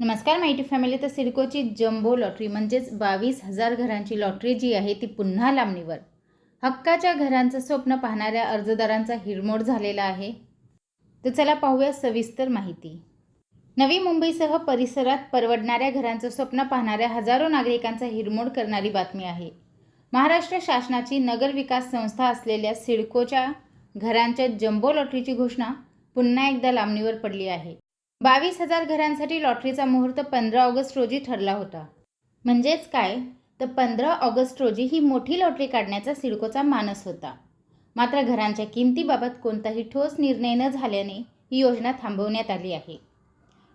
नमस्कार माहिती फॅमिली तर सिडकोची जम्बो लॉटरी म्हणजेच बावीस हजार घरांची लॉटरी जी आहे ती पुन्हा लांबणीवर. हक्काच्या घरांचं स्वप्न पाहणाऱ्या अर्जदारांचा हिरमोड झालेला आहे. तर चला पाहूया सविस्तर माहिती. नवी मुंबईसह परिसरात परवडणाऱ्या घरांचं स्वप्न पाहणाऱ्या हजारो नागरिकांचा हिरमोड करणारी बातमी आहे. महाराष्ट्र शासनाची नगर विकास संस्था असलेल्या सिडकोच्या घरांच्या जम्बो लॉटरीची घोषणा पुन्हा एकदा लांबणीवर पडली आहे. बावीस हजार घरांसाठी लॉटरीचा मुहूर्त पंधरा ऑगस्ट रोजी ठरला होता. म्हणजेच काय? तर पंधरा ऑगस्ट रोजी ही मोठी लॉटरी काढण्याचा सिडकोचा मानस होता. मात्र घरांच्या किमतीबाबत कोणताही ठोस निर्णय न झाल्याने ही योजना थांबवण्यात आली आहे.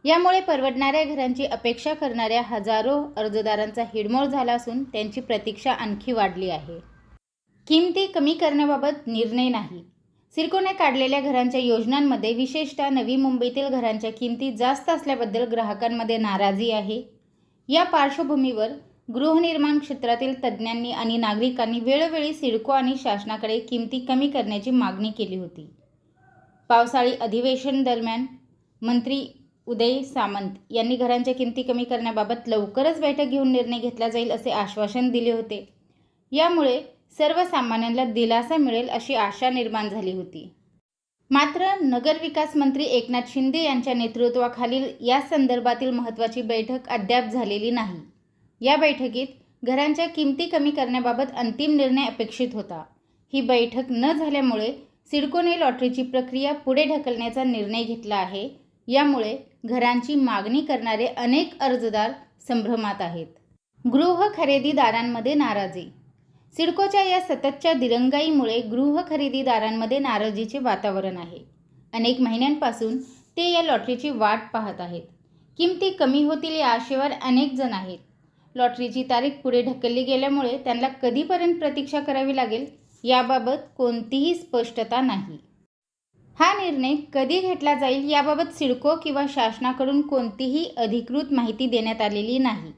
यामुळे परवडणाऱ्या घरांची अपेक्षा करणाऱ्या हजारो अर्जदारांचा हिडमोड झाला असून त्यांची प्रतीक्षा आणखी वाढली आहे. किमती कमी करण्याबाबत निर्णय नाही. सिडकोने काढलेल्या घरांच्या योजनांमध्ये विशेषतः नवी मुंबईतील घरांच्या किमती जास्त असल्याबद्दल ग्राहकांमध्ये नाराजी आहे. या पार्श्वभूमीवर गृहनिर्माण क्षेत्रातील तज्ज्ञांनी आणि नागरिकांनी वेळोवेळी सिडको आणि शासनाकडे किमती कमी करण्याची मागणी केली होती. पावसाळी अधिवेशन दरम्यान मंत्री उदय सामंत यांनी घरांच्या किमती कमी करण्याबाबत लवकरच बैठक घेऊन निर्णय घेतला जाईल असे आश्वासन दिले होते. यामुळे सर्वसामान्यांना दिलासा मिळेल अशी आशा निर्माण झाली होती. मात्र नगरविकास मंत्री एकनाथ शिंदे यांच्या नेतृत्वाखालील या संदर्भातील महत्त्वाची बैठक अद्याप झालेली नाही. या बैठकीत घरांच्या किमती कमी करण्याबाबत अंतिम निर्णय अपेक्षित होता. ही बैठक न झाल्यामुळे सिडकोने लॉटरीची प्रक्रिया पुढे ढकलण्याचा निर्णय घेतला आहे. यामुळे घरांची मागणी करणारे अनेक अर्जदार संभ्रमात आहेत. गृह खरेदीदारांमध्ये नाराजी सिडकोच्या या सततच्या दिरंगाईमुळे गृह खरेदीदारांमध्ये नाराजीचे वातावरण आहे. अनेक महिन्यांपासून ते या लॉटरीची वाट पाहत आहेत. किमती कमी होतील या आशेवर अनेक जण आहेत. लॉटरीची तारीख पुढे ढकलली गेल्यामुळे त्यांना कधीपर्यंत प्रतीक्षा करावी लागेल याबाबत कोणतीही स्पष्टता नाही. हा निर्णय कधी घेतला जाईल याबाबत सिडको किंवा शासनाकडून कोणतीही अधिकृत माहिती देण्यात आलेली नाही.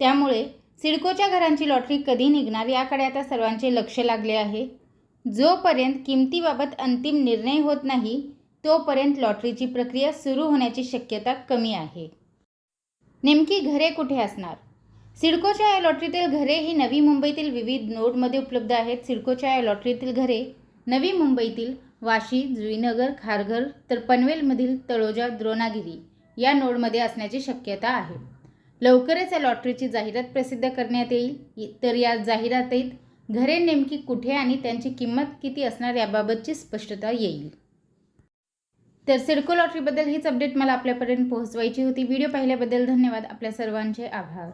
त्यामुळे सिडकोच्या घरांची लॉटरी कधी निघणार याकडे आता सर्वांचे लक्ष लागले आहे. जोपर्यंत किमतीबाबत अंतिम निर्णय होत नाही तोपर्यंत लॉटरीची प्रक्रिया सुरू होण्याची शक्यता कमी आहे. नेमकी घरे कुठे असणार? सिडकोच्या या लॉटरीतील घरे ही नवी मुंबईतील विविध नोडमध्ये उपलब्ध आहेत. सिडकोच्या या लॉटरीतील घरे नवी मुंबईतील वाशी जुईनगर खारघर तर पनवेलमधील तळोजा द्रोणागिरी या नोडमध्ये असण्याची शक्यता आहे. लवकरच या लॉटरीची जाहिरात प्रसिद्ध करण्यात येईल. तर या जाहिरातीत घरे नेमकी कुठे आणि त्यांची किंमत किती असणार याबाबतची स्पष्टता येईल. तर सिडको लॉटरीबद्दल हीच अपडेट मला आपल्यापर्यंत पोहोचवायची होती. व्हिडिओ पाहिल्याबद्दल धन्यवाद. आपल्या सर्वांचे आभार.